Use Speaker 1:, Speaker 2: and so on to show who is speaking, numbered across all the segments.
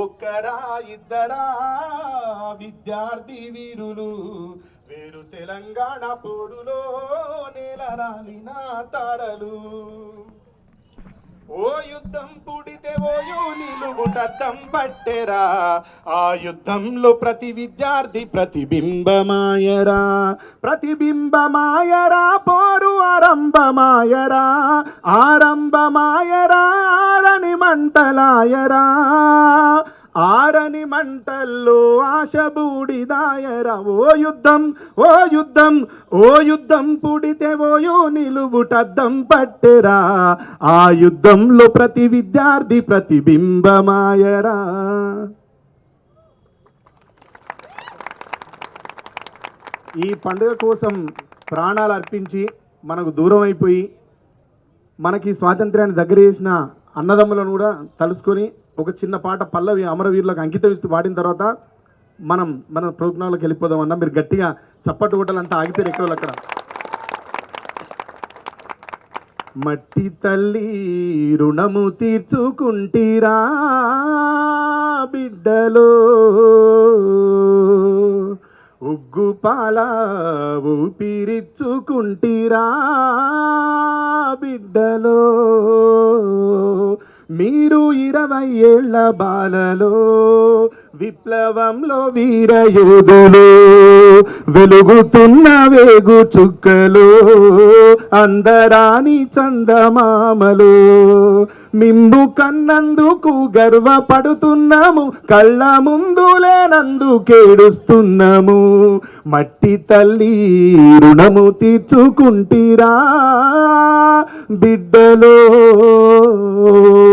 Speaker 1: ఒక్కరా ఇద్దరా విద్యార్థి వీరులు. వేరు తెలంగాణ పోరులో నేల రాలిన తారలు. ఓ యుద్ధం పుడితే ఓయో నిలువుటద్దం పట్టెరా. ఆ యుద్ధంలో ప్రతి విద్యార్థి ప్రతిబింబమాయరా. ప్రతిబింబమాయరా పోరు ఆరంభమాయరా. ఆరంభమాయరా ఆరని మంటలాయరా. ఆరని మంటల్లో ఆశ బూడిదాయరా ఓ యుద్ధం ఓ యుద్ధం ఓ యుద్ధం పుడితే ఓయో నిలువుటద్దం పట్టెరా. ఆ యుద్ధంలో ప్రతి విద్యార్థి ప్రతిబింబమాయరా. ఈ పండుగ కోసం ప్రాణాలు అర్పించి మనకు దూరం అయిపోయి మనకి స్వాతంత్రాన్ని దగ్గర చేసిన అన్నదమ్ములను కూడా తలుసుకొని ఒక చిన్న పాట పల్లవి అమరవీరులకు అంకితం ఇస్తూ పాడిన తర్వాత మనం మన ప్రోగ్రాంలోకి వెళ్ళిపోదాం అన్న మీరు గట్టిగా చప్పటి గుట్టలంతా ఆగిపోయారు ఎక్కువ అక్కడ? మట్టి తల్లి రుణము తీర్చుకుంటీరా బిడ్డలో. ఉగ్గు పాల ఊపిరిచ్చుకుంటీరా బిడ్డలో. మీరు ఇరవై ఏళ్ళ బాలలో విప్లవంలో వీరయోధులు వెలుగుతున్న వేగు చుక్కలు అందరాని చందమామలు మిమ్ము కన్నందుకు గర్వపడుతున్నాము కళ్ళ ముందు లేనందుకేడుస్తున్నాము మట్టి తల్లి రుణము తీర్చుకుంటీరా బిడ్డలో.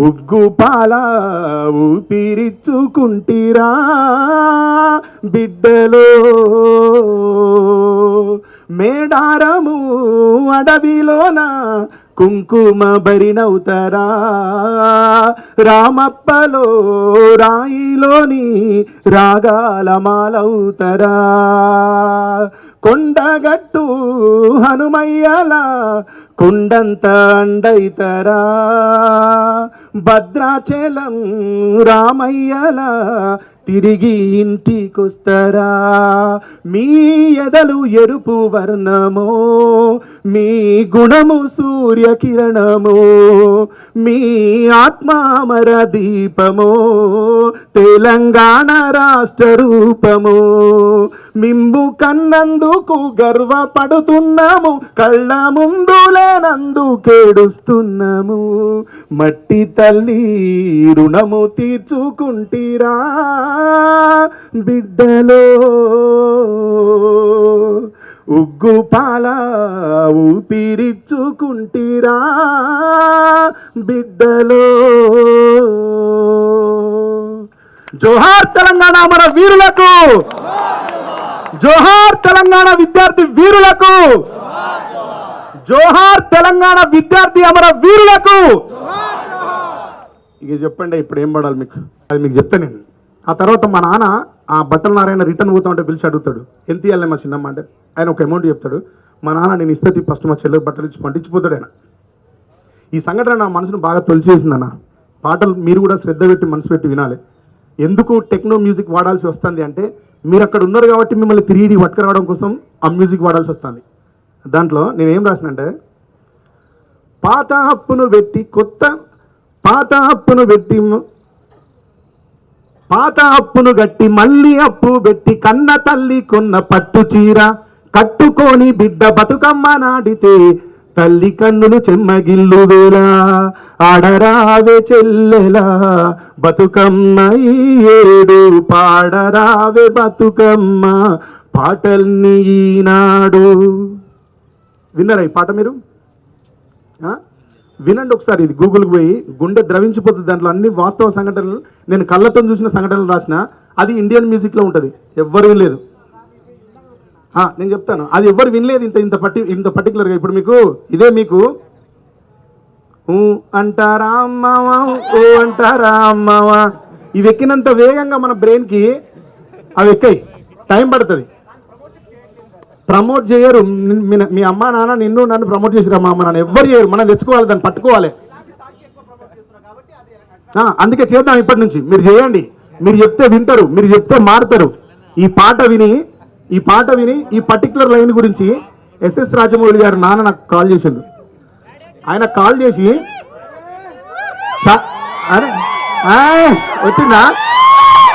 Speaker 1: ఉగ్గు పాల ఊపిరిచ్చుకుంటీరా బిడ్డలో. మేడారము అడవిలోన కుంకుమ బరినవుతరా రామప్పలో రాయిలోని రాగాల కొండగట్టు హనుమయ్యలా కొండంత అండైతరా. భద్రాచలం రామయ్యల తిరిగి ఇంటికొస్తారా? మీ ఎదలు ఎరుపు వర్ణమో మీ గుణము సూర్యకిరణమో మీ ఆత్మామర దీపమో తెలంగాణ రాష్ట్ర రూపము మిమ్ము కన్నందుకు గర్వపడుతున్నాము కళ్ళ ముందు లేనందుకేడుస్తున్నాము మట్టి తల్లి రుణము తీర్చుకుంటీరా బిడ్డలో. ఉగ్గు పాల ఊపిరిచ్చుకుంటీరా బిడ్డలో. జోహార్ తెలంగాణ మన వీరులకు జోహార్ తెలంగాణ విద్యార్థి వీరులకు జోహార్ తెలంగాణ విద్యార్థి అమర వీరులకు ఇక చెప్పండి ఇప్పుడు ఏం పడాలి మీకు? అది మీకు చెప్తా నేను. ఆ తర్వాత మా నాన్న ఆ బట్టల నారాయణ రిటర్న్ పోతా ఉంటే పిలిచి అడుగుతాడు ఎంత ఇవ్వాలి మా చిన్నమ్మ? అంటే ఆయన ఒక అమౌంట్ చెప్తాడు మా నాన్న నేను ఇస్తే ఫస్ట్ మా చెల్లెకి బట్టలు ఇచ్చి పండించిపోతాడు ఆయన. ఈ సంఘటన నా మనసును బాగా తొలిచేసిందన్న పాటలు మీరు కూడా శ్రద్ధ పెట్టి మనసు పెట్టి వినాలి. ఎందుకు టెక్నో మ్యూజిక్ వాడాల్సి వస్తుంది అంటే మీరు అక్కడ ఉన్నారు కాబట్టి మిమ్మల్ని తిరిగి పట్టుకురావడం కోసం ఆ మ్యూజిక్ వాడాల్సి వస్తుంది. దాంట్లో నేను ఏం రాసినంటే పాత అప్పును పెట్టి కొత్త పాత అప్పును పెట్టి పాత అప్పును గట్టి మళ్ళీ అప్పు పెట్టి కన్న తల్లి కొన్న పట్టు చీర కట్టుకొని బిడ్డ బతుకమ్మ నాడితే తల్లి కన్నులు చెమ్మగిల్లు వేలా ఆడరావే చెల్లెలా బతుకమ్మ ఈ ఏడు పాడరావే బతుకమ్మ పాటల్ని ఈనాడు. విన్నారా ఈ పాట మీరు? వినండి ఒకసారి ఇది గూగుల్కి పోయి గుండె ద్రవించిపోతుంది దాంట్లో అన్ని వాస్తవ సంఘటనలు నేను కళ్ళతో చూసిన సంఘటనలు రాసిన అది ఇండియన్ మ్యూజిక్లో ఉంటుంది ఎవ్వరు వినలేదు. నేను చెప్తాను అది ఎవ్వరు వినలేదు ఇంత ఇంత పర్టి ఇంత పర్టికులర్గా ఇప్పుడు మీకు ఇదే మీకు అంటారా అమ్మావా ఓ అంటారా అమ్మావా ఇవి ఎక్కినంత వేగంగా మన బ్రెయిన్కి అవి ఎక్కాయి టైం పడుతుంది. ప్రమోట్ చేయరు. మీ- అమ్మ నాన్న నిన్ను నన్ను ప్రమోట్ చేసిరా మా అమ్మ నాన్న ఎవ్వరు చేయరు. మనం తెచ్చుకోవాలి దాన్ని పట్టుకోవాలి. అందుకే చేద్దాం ఇప్పటి నుంచి. మీరు చేయండి. మీరు చెప్తే వింటారు. మీరు చెప్తే మారుతారు. ఈ పాట విని ఈ పాట విని ఈ పర్టికులర్ లైన్ గురించి ఎస్ఎస్ రాజమౌళి గారు నాన్న నాకు కాల్ చేసిండు. ఆయన కాల్ చేసి చ- అరే వచ్చిందా?